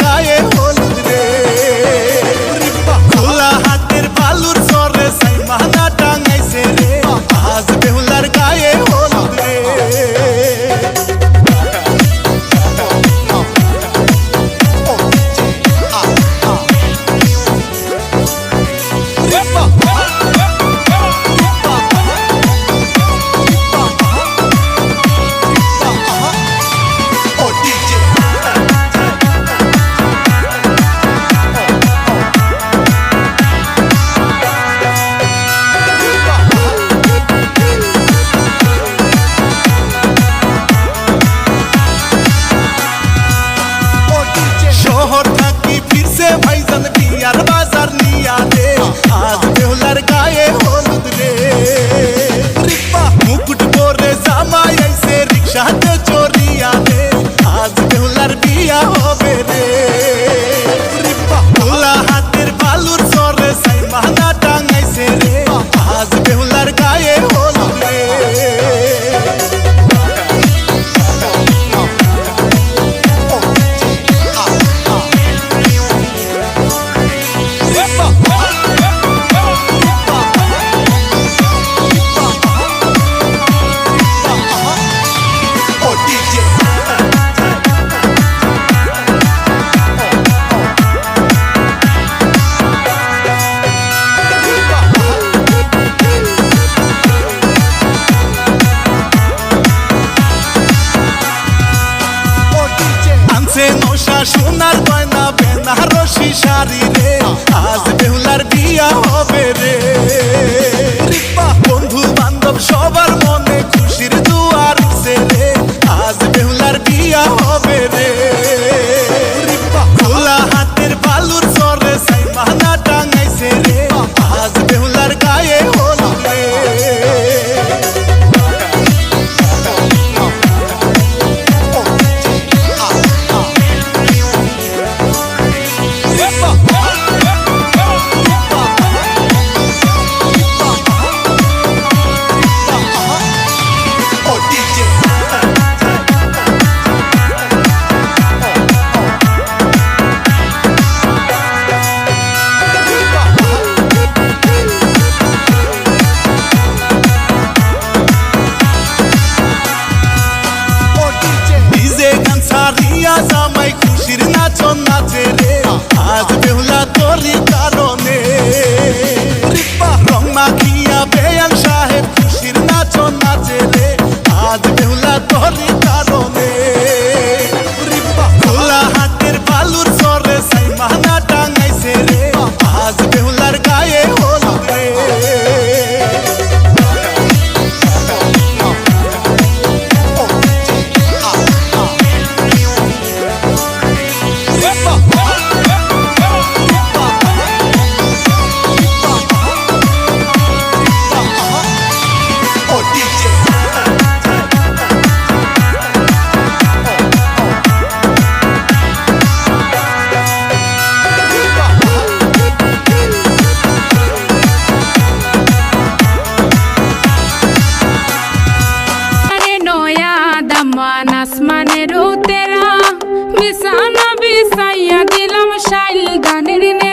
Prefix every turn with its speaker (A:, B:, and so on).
A: গায়ে নাচে রে। আজ বেহুলা
B: জোয়ান আসমানের উতেরা বিছানা বিছাইয়া দিলাম শাইল গানের নে।